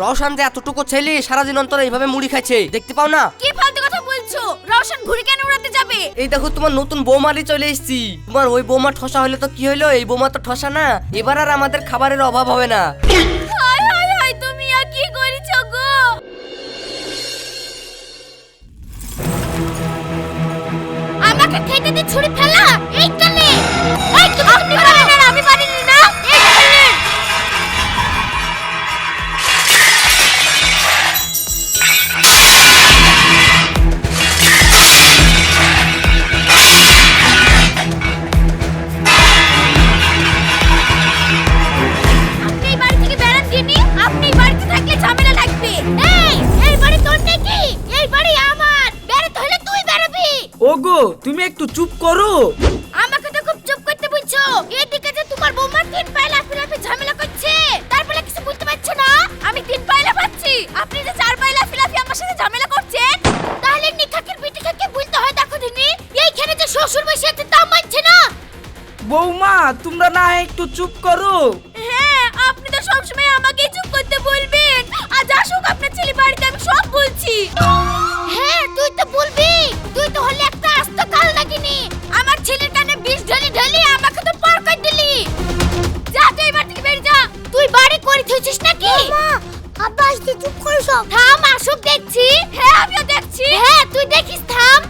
রওশন যে এতটুকু ছেলে সারাদিন অন্তর এইভাবে মুড়ি খাচ্ছে দেখতে পাও না? কি ফালতু কথা বলছো? রওশন ঘুরে কেন উড়াতে যাবে? এই দেখো তোমার নতুন বৌমারি চলে এসেছি। তোমার ওই বৌমা ঠসা হলে তো কি হলো এই বৌমা তো ঠসা না। এবার আর আমাদের খাবারের অভাব হবে না। হায় হায় হায় তুমি আর কি করেছ গো? আমাকে খেতে দিয়ে ছুরি ফেলা। এই কালে এই তুমি পারেন না আমি পারিনি না চুপ করো। হ্যাঁ আপনি তো সবসময় আমাকেই চুপ করতে বলবেন। আজ আসুক আপনার ছেলে বাড়িতে আমি সব বলছি। হ্যাঁ তুই তো বলবি। তুই তো হলে একটা আস্ত কাল লাগিনি আমার ছেলের কানে বিষ ঢালি ঢালি আমাকে তো পার করে দিলি। যা তুই এবার থেকে বেরিয়ে যা। তুই বাড়ি করে থুইছিস নাকি? মা আব্বা আসতে চুপ করে সব। থাম আসুক দেখছি। হ্যাঁ আমিও দেখছি। হ্যাঁ তুই দেখিস থাম।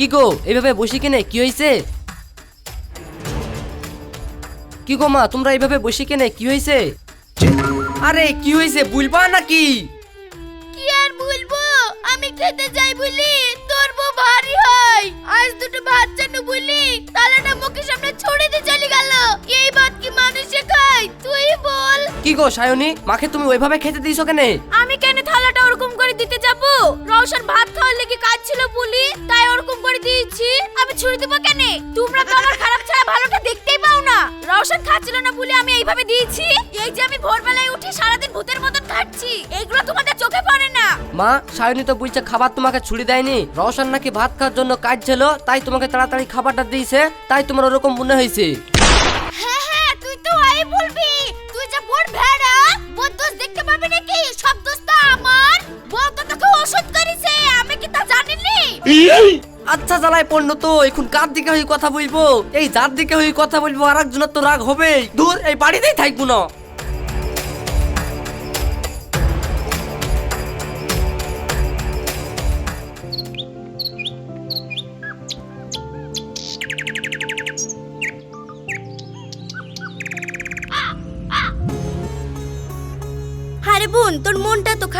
কি গো এইভাবে বসে কেনে? কি হয়েছে কি গো মা তোমরা এইভাবে বসে কেনে? কি হয়েছে আরে কি হয়েছে বুঝবা নাকি? কি আর বলব আমি খেতে যাই বলি তোর বউ ভারী হয়। আজ দুটো ভাত বলি তালাটা মুখের সামনে ছড়ে দিয়ে চলে গেল। এই ভাত কি মানুষে খায়? তুই বল। কি গো সায়নী মাকে তুমি ওইভাবে খেতে দিয়েছ কেনে? আমি কেন থালাটা ওরকম করে দিতে যাব? রওশন ভাত খাওয়ার লেগে কাজ ছিল বলি। তাই ওরকম করে দিয়েছি। আমি ছুরি দেবো কেন? তোমরা তো আমার খারাপ ছাড়া ভালোটা দেখতেই পাও না। রওশন খাচ্ছিল না বলে আমি এইভাবে দিয়েছি। এই যে আমি ভোরবেলায় উঠে সারাদিন ভূতের মতন খাচ্ছি এইগুলো তোমাদের চোখে পড়ে না। মা সায়নী তো বলছে খাবার তোমাকে ছুড়ে দেয়নি। রওশন নাকি ভাত খাওয়ার জন্য কাজ ছিল তাই তোমাকে তাড়াতাড়ি খাবারটা দিয়েছে। তাই তোমার ওরকম মনে হয়েছে। হ্যাঁ হ্যাঁ তুই তো আই বলবি। তুই যে বোন ভেড়া বোন দোষ দেখতে পাবি নাকি? সব দোষ আমার? বউ তো তোকে ওষুধ করেছে আমি কি তা জানিনি? আচ্ছা জ্বালায় পণ্য তো এখন কার দিকে হয়ে কথা বলব? এই যার দিকে হয়ে কথা বলব আর একজনের তো রাগ হবে দূর এই বাড়িতেই থাকব না।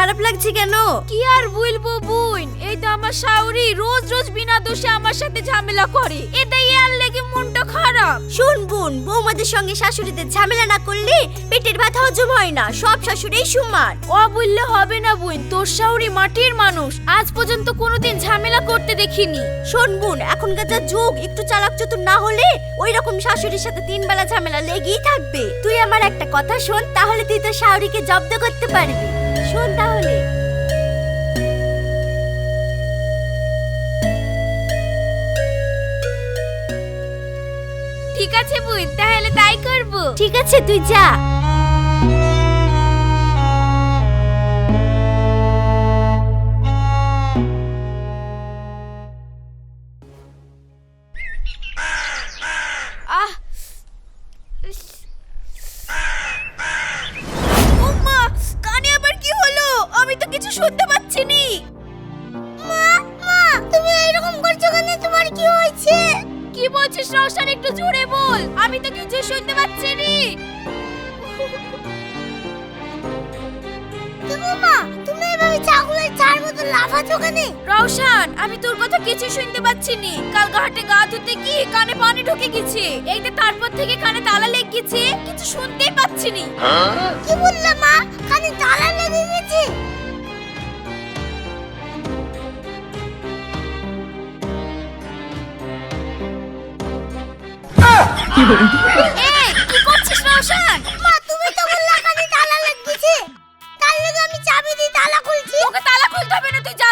খারাপ লাগছে কেন? কি আর বলব বোন? এই তো আমার শাওরি রোজ রোজ বিনা দোষে আমার সাথে ঝামেলা করে। এটাই আর লেগে মনটা খারাপ। শোন বোন বৌমাদের সঙ্গে শাশুড়িদের ঝামেলা না করলে পেটের ভাত হজম হয় না সব শাশুড়ি সমান। ও বললে হবে না বোন তোর শাওরি মাটির মানুষ। আজ পর্যন্ত কোনোদিন ঝামেলা করতে দেখিনি। শোন বোন এখনকার যা যুগ একটু চালাক চতুর না হলে ওই রকম শাশুড়ির সাথে তিন বেলা ঝামেলা লেগেই থাকবে। তুই আমার একটা কথা শোন তাহলে তুই তোর শাশুড়িকে জব্দ করতে পারবি। শোন তাহলে। ঠিক আছে বুই তাহলে তাই করব। ঠিক আছে তুই যা। কিছু শুনতে পাচ্ছি নি মা মা তুমি এরকম করছ কেন? তোমার কি হয়েছে? কি বলছিস রওশন একটু জোরে বল। আমি তো কিছু শুনতে পাচ্ছি নি মা তুমি এভাবে চাকুলের চার মতো লাফাচ্ছ কেন? রওশন আমি তোর কথা কিছু শুনতে পাচ্ছি নি কাল ঘাটে গা ধুতে গিয়ে কানে পানি ঢুকে গেছে? এইটা তারপর থেকে কানে তালা লেগে গেছে কিছু শুনতেই পাচ্ছি নি কি বললে মা? কানে তালা লেগে গেছে? কি করছিস রওশন মা তুমি তো বললা কানে তালা আমি চাবি দিয়ে তালা খুলছি। তোকে খুলতে হবে তুই যা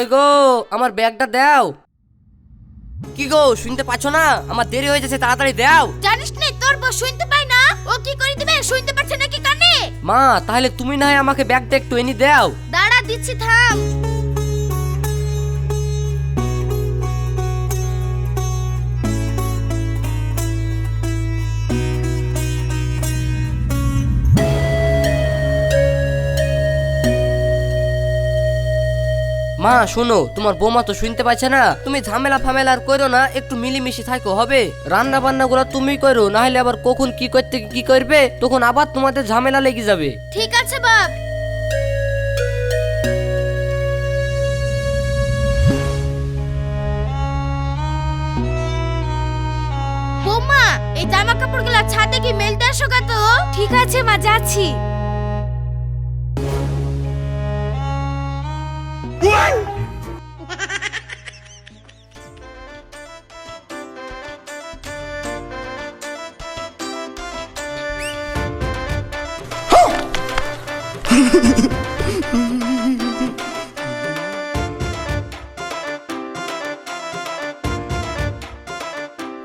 কই গো আমার ব্যাগটা দাও। কি গো শুনতে পাচ্ছ না? আমার দেরি হয়ে যাচ্ছে তাড়াতাড়ি দাও। জানিস না তোর বউ শুনতে পায় না। ও কি করে দিবে? শুনতে পাচ্ছে নাকি কানে? মা তাহলে তুমি না হয় আমাকে ব্যাগটা একটু এনে দাও। দাঁড়া দিচ্ছি থাম। মা, শোনো, তোমার বৌমা তো শুনতে পাচ্ছে না। তুমি ঝামেলা ফামেলা আর করো না, একটু মিলিমিশি থাকো, হবে? রান্না বান্না গুলো তুমি করো না হলে আবার কখন কি করতে, কি করবে, তখন আবার তোমাদের ঝামেলা লেগে যাবে। ঠিক আছে, বাপ। বৌমা, এই জামা কাপড়গুলো ছাদে কি মেলতে আসো তো? ঠিক আছে, মা, যাচ্ছি।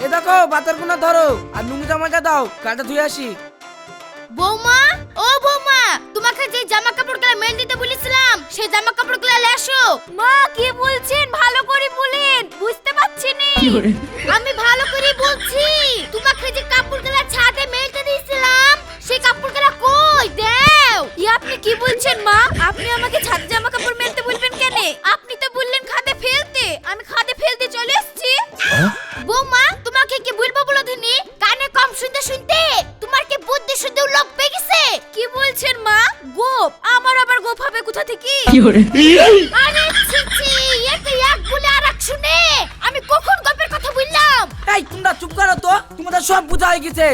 এ দেখো বাতার গুনা ধরো আর লুঙ্গি জামাটা দাও গাটা ধুয়ে আসি। বৌমা ও বৌমা তোমাকে যে জামা কাপড়গুলো মেল দিতে বলেছিলাম সেই জামা কাপড়গুলো লেসো মা কি বলছেন? ভালো করে বলেন বুঝতে পারছি নি। আমি ভালো করে বলছি তোমাকে যে কাপড়গুলো ছাদে আপনি কি বলছেন মা? আপনি আমাকে ছাদ জামা কাপড় মেলতে বলবেন কেন? আপনি তো বললেন খাদে ফেলতে। আমি খাদে ফেলতে চলে এসেছি। বৌমা তোমাকে কি বলব বলো ধনি? কানে কম শুনতে শুনতে। তোমার কি বুদ্ধি শুদ্ধি লোক পেয়ে গেছে? কি বলছেন মা? গোপ। আমার আবার গোপ হবে কোথা থেকে? আরে ছি ছি একে এক বলে আর এক শুনে। আমি কখন গল্পের কথা বললাম? এই তোমরা চুপ করো তো। তোমাদের সব বোঝা হয়ে গেছে।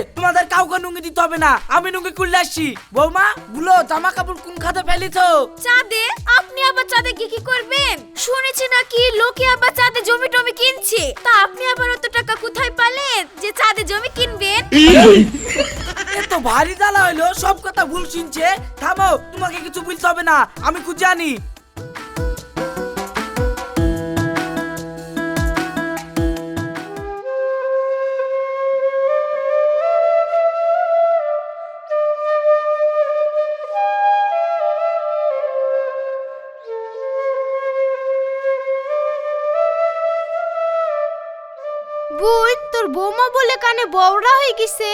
দিতে হবে না। আমি নুঙ্গি খুললে আসছি বৌমা গুলো জামা কাপড় কোন খাতে ফেলেছো? চাঁদে? আপনি আবার চাঁদে কি কি করবেন? শুনেছি নাকি লোকে আবার চাঁদে জমি টমি কিনছে। তা আপনি আবার অত টাকা কোথায় পালেন যে চাঁদে জমি কিনবেন? এ তো ভারী জ্বালা হইল সব কথা ভুল শুনছে। থামো তোমাকে কিছু বলতে হবে না। আমি খুঁজে আনি। বলে কানে বউরা হয়ে গেছে।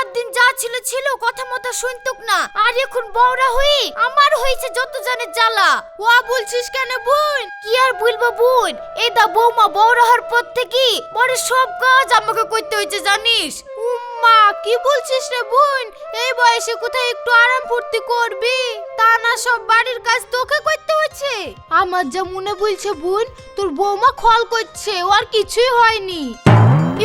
একদিন যা ছিল ছিল কথা মতো শুনতুক না। আর এখন বউরা হই আমার হয়েছে যত জনের জ্বালা। ও বলছিস কেন বোন? কি আর বলব বোন? এই দা বৌমা বউরা হওয়ার পর থেকে পরে সব কাজ আমাকে করতে হয়েছে জানিস? উম্মা কি বলছিস রে বোন? এই বয়সে কোথায় একটু আরাম ফুর্তি করবি? তা না সব বাড়ির কাজ তোকে করতে হচ্ছে আমার যা মনে বলছে বোন তোর বৌমা খল করছে ও আর কিছুই হয়নি।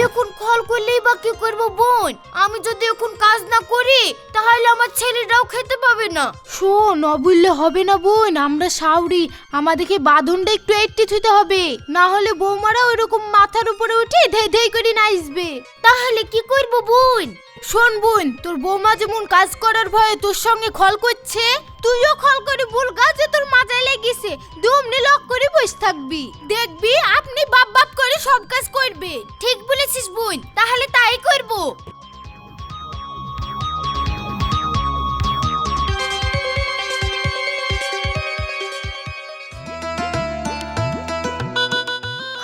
এখন খল করলেই বা কি করব বোন? আমি যদি এখন কাজ না করি তাহলে আমার ছেলেরাও খেতে পাবে না। শোন অবুললে হবে না বোন আমরা সাউরি আমাদেরকে বাঁধনটা একটু একটি থুতে হবে। না হলে বৌমারা ওরকম মাথার উপরে উঠে ধেই ধেই করে নাচবে তাহলে কি করব বোন? শোন বোন, তোর বৌমা যেমন কাজ করার ভয়ে তোর সঙ্গে খল করছে, তুইও খল করে বল গাছে তোর মাজায় লেগেছে। দুমনি লক করে বসে থাকবি। দেখবি আপনি বাপ বাপ করে সব কাজ করবে। ঠিক বলেছিস বোন, তাহলে তাই করব।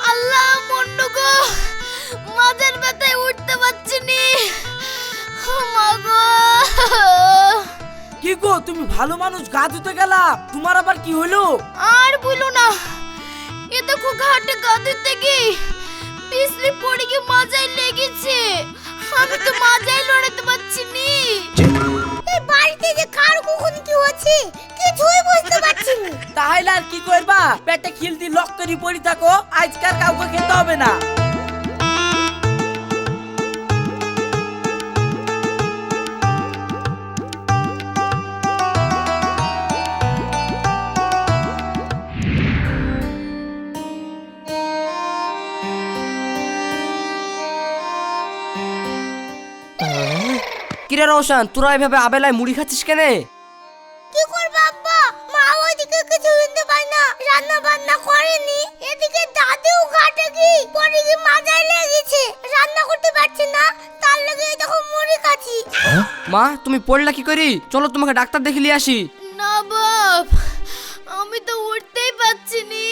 আল্লাহ মন্ডু গো মাঝের ব্যথায় উঠতে পারছি নি। কি গো তুমি ভালো মানুষ গা ধুতে গেলা। তোমার আবার কি হলো? আর বলো না এ দেখো ঘাটে গা ধুতে গিয়ে পিছলে পড়ে গিয়ে মাজায় লেগেছে। আমি তো মাজায় লড়াতে পারছি নি। এই বাড়িতে যে কার কখন কি হচ্ছে কিছুই বুঝতে পারছি না। তাহলে আর কি করবা? পেটে খিলতি লক করে পড়ি থাকো আজকাল কাউকে খেতে হবে না। কিরে রোশন তোরা এভাবে আবেলায় মুড়ি খাচ্ছিস কেনে? কি করবে আব্বা? মা ওইদিকে কিছু শুনতে পায় না রান্না বান্না করেনি। এদিকে দাদিও ঘাটে কি পরে কি মাজায় লেগেছে রান্না করতে পারছে না তার লেগে এই দেখো মুড়ি খাচ্ছি। মা তুমি পড়লা কি করি? চলো তোমাকে ডাক্তার দেখে নিয়ে আসি। না বাপ আমি তো উঠতেই পারছি নি।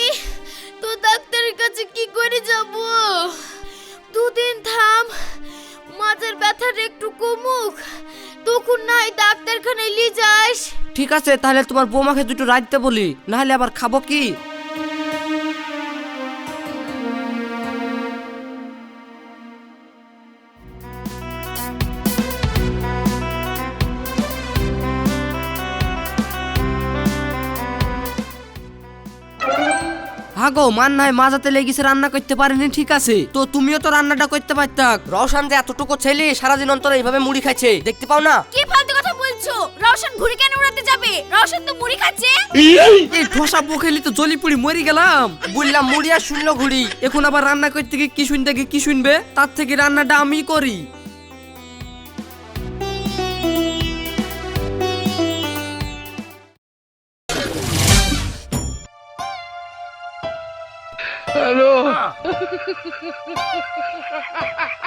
তো ডাক্তারের কাছে কি করে যাব? দুদিন থাম মাথার ব্যথাটা একটু কমুক। তখন নাই ডাক্তারখানায় নিয়ে যাস। ঠিক আছে, তাহলে তোমার বৌমাকে দুটো রাখতে বলি, নাহলে আবার খাব কি? মান নাই মাজাতে লেগেছে রান্না করতে পারেনি ঠিক আছে? তো তুমিও তো রান্নাটা করতে পারতাক রওশান যে এতটুকু ছেলে সারাদিন অন্তর এইভাবে মুড়ি খাইছে দেখতে পাও না? কি ফালতু কথা বলছো? রওশন ঘুরে কেন উড়াতে যাবে? রওশন তো মুড়ি খাচ্ছে। এই ঠোসা বকেলি তো জলি পুড়ি মরি গেলাম। বললাম মুড়ি আর শুনলো ঘুড়ি। এখন আবার রান্না করতে গিয়ে কি শুনতে গিয়ে কি শুনবে? তার থেকে রান্নাটা আমি করি। Ha ha ha ha ha!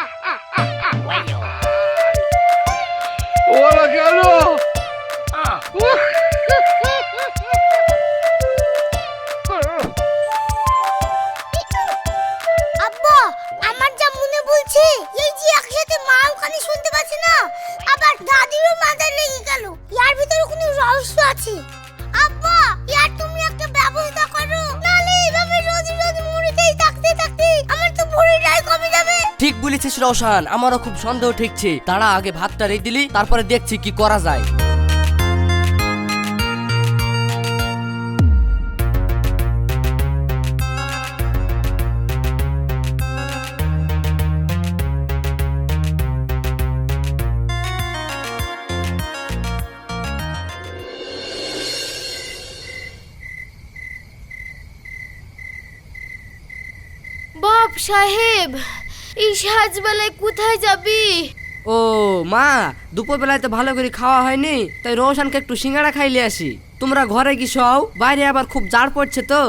বলেছিস রওশান আমারও খুব সন্দেহ ঠিকছে। তারা আগে ভাতটা রেখে দিলি, তারপরে দেখছি কি করা যায়। সাহেব এই সাজবেলায় কোথায় যাবি? ও মা দুপুর বেলায় তো ভালো করে খাওয়া হয়নি তাই রওশানকে একটু সিঙ্গাড়া খাইলে আসি। তোমরা ঘরে কি সও বাইরে আবার খুব জাড় পড়ছে তো।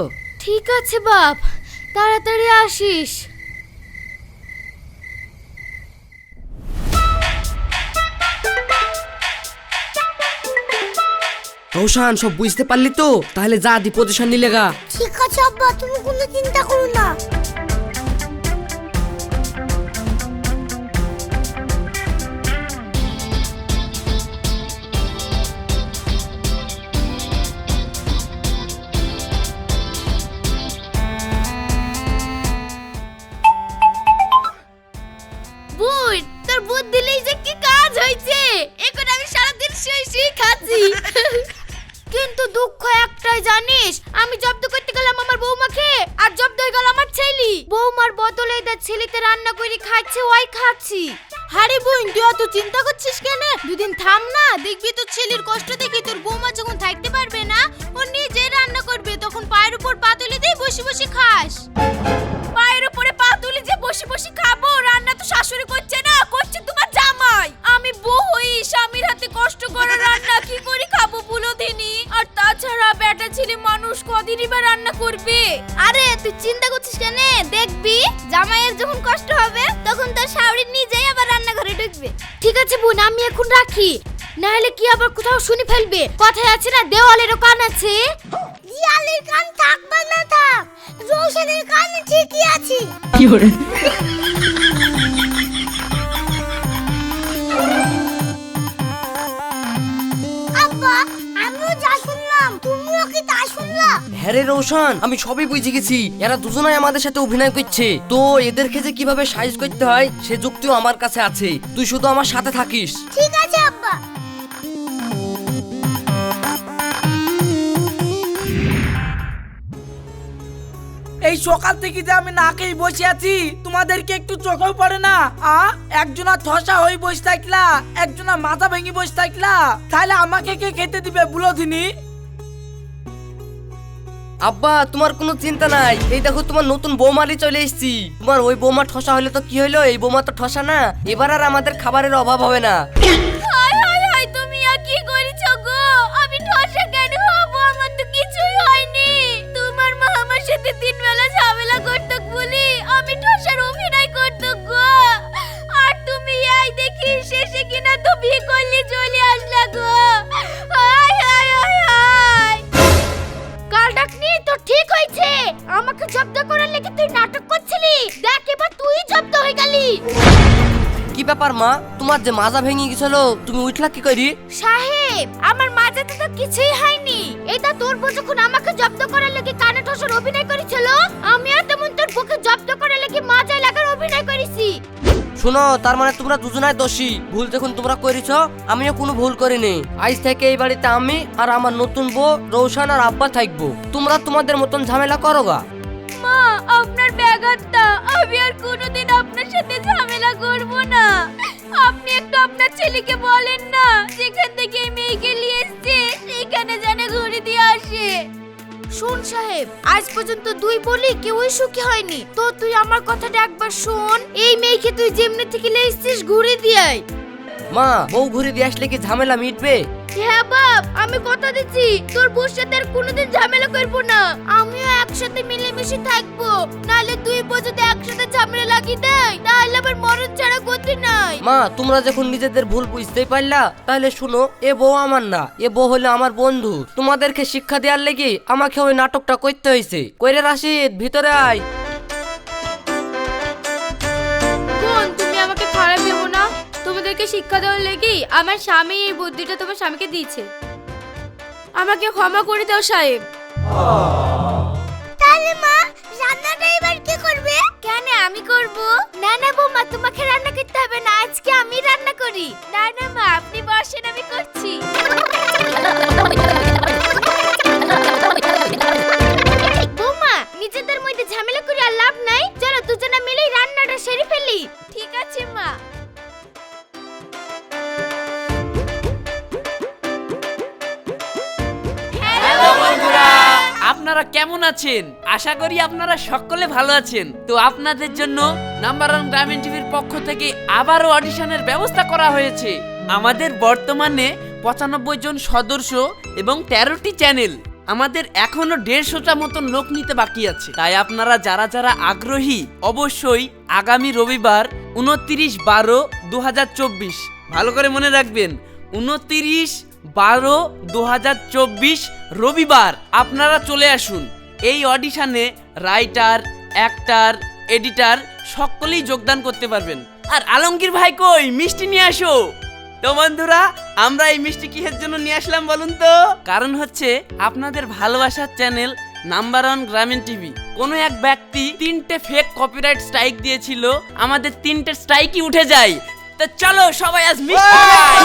ঠিক আছে বাপ। তাড়াতাড়ি আসিস। রওশান সব বুঝতে পারলি তো? তাহলে যা দি পজিশন নিলে গা। ঠিক আছে আব্বা তুমি কোনো চিন্তা করো না। বা রান্না করবে। আরে তুই চিন্তা করছিস কেন? দেখবি জামাইয়ের যখন কষ্ট হবে তখন তার শাওরি নিজেই আবার রান্না ঘরে ঢুকবে। ঠিক আছে বোন আমি এখন রাখি। নাহলে কি আবার কোথাও শুনে ফেলবে? কথায় আছে না দেওয়ালেরও কান আছে। দেওয়ালের কান থাকবে না থাক। রোশনের কান ঠিকই আছে। আব্বা হ্যারে রোশন আমি সবই বুঝে গেছি। এরা দুজনাই আমাদের সাথে অভিনয় করছে। তো এদের যে কীভাবে সাইজ করতে হয় সে যুক্তিও আমার কাছে আছে। তুই শুধু আমার সাথে থাকিস। ঠিক আছে আব্বা। এই সকাল থেকে যে আমি নাকেই বসে আছি তোমাদেরকে একটু চোখেও পড়ে না? আ? একজনা থসা হয়ে বসে থাকলা একজনা মাথা ভেঙে বসে থাকলা। তাহলে আমাকে কে খেতে দিবে বলো দিনি? আব্বা, তোমার কোনো চিন্তা নাই। এই দেখো তোমার নতুন বৌমারি চলে এসেছি। তোমার ওই বৌমা ঠসা হলে তো কি হলো এই বৌমা তো ঠসা না। এবার আর আমাদের খাবারের অভাব হবে না। ব্যাপার মা? তোমার যে মাজা ভেঙে গেছিল তুমি উঠলা কি করি? সাহেব আমার মাঝেতে তো কিছুই হয়নি। এটা তোর বউ যখন আমাকে জব্দ করার লেগে কানে ঠোসর অভিনয় করেছিল আমি আর তেমন তোর বুকে জব্দ করার লেগে মাজায় লাগার অভিনয় করেছি। শোনো তার মানে তোমরা দুজনাই দোষী। ভুল যখন তোমরা করেছ আমিও কোনো ভুল করিনি। আজ থেকে এই বাড়িতে আমি আর আমার নতুন বউ রৌশন আর আব্বা থাকব। তোমরা তোমাদের মতন ঝামেলা করো গা। মা আপনার ব্যাঘাতটা আমি আর কোনোদিন আপনার সাথে ঝামেলা করব না। আপনি একটু আপনার ছেলেকে বলেন না যেখান থেকে এই মেয়েকে নিয়ে এসছে সেখানে যেন ঘুরে দিয়ে আসে। শোন সাহেব আজ পর্যন্ত দুই বলি কেউই সুখী হয়নি। তো তুই আমার কথাটা একবার শোন এই মেয়েকে তুই যেমনি থেকে লেসছিস ঘুরে দিয়াই মা বউ ঘুরে দিয়ে আসলে কি ঝামেলা মিটবে? হ্যাঁ বাপ, আমি কথা দিচ্ছি। তোর বউর সাথে আর কোনোদিন ঝামেলা না। আমিও একসাথে মিলেমিশে থাকব। নাহলে বউ যদি একসাথে ঝামেলা লাগিয়ে দেয়, তাহলে আবার মরণ ছাড়া গতি নাই। মা, তোমরা যখন নিজেদের ভুল বুঝতেই পারলা, তাহলে শুনো, এ বউ আমার না, এ বউ হলো আমার বন্ধু। তোমাদেরকে শিক্ষা দেওয়ার লেগে আমাকে ওই নাটকটা করতে হয়েছে। কইরে রাশিদ, ভিতরে আয়। তোমাদেরকে শিক্ষা দেওয়ার লেগেই আমার স্বামী এই বুদ্ধিটা তোমার স্বামীকে দিয়েছে। আমাকে ক্ষমা করে দাও, সাহেব। আছেন। আশা করি আপনারা সকলে ভালো আছেন। তো আপনাদের জন্য নাম্বার ওয়ান গ্রামীণ টিভির পক্ষ থেকে আবারও অডিশনের ব্যবস্থা করা হয়েছে। আমাদের বর্তমানে পঁচানব্বই জন সদস্য এবং তেরোটি চ্যানেল। আমাদের এখনও দেড়শোটা মতন লোক নিতে বাকি আছে। তাই আপনারা যারা যারা আগ্রহী, অবশ্যই আগামী রবিবার উনত্রিশ বারো দু ভালো করে মনে রাখবেন, উনত্রিশ বারো দু রবিবার আপনারা চলে আসুন। এই অডিশনে রাইটার অ্যাক্টার এডিটার সকলেই যোগদান করতে পারবেন। আর আলমগীর ভাই কই? মিষ্টি নিয়ে আসো। তো বন্ধুরা আমরা এই মিষ্টি কিসের জন্য নিয়ে আসলাম বলুন তো? কারণ হচ্ছে আপনাদের ভালোবাসার channel number one Grameen TV. কোনো এক ব্যক্তি তিনটে ফেক কপিরাইট স্ট্রাইক দিয়েছিল আমাদের তিনটে স্ট্রাইকই উঠে যায়। তো চলো সবাই আজ মিষ্টি খাই।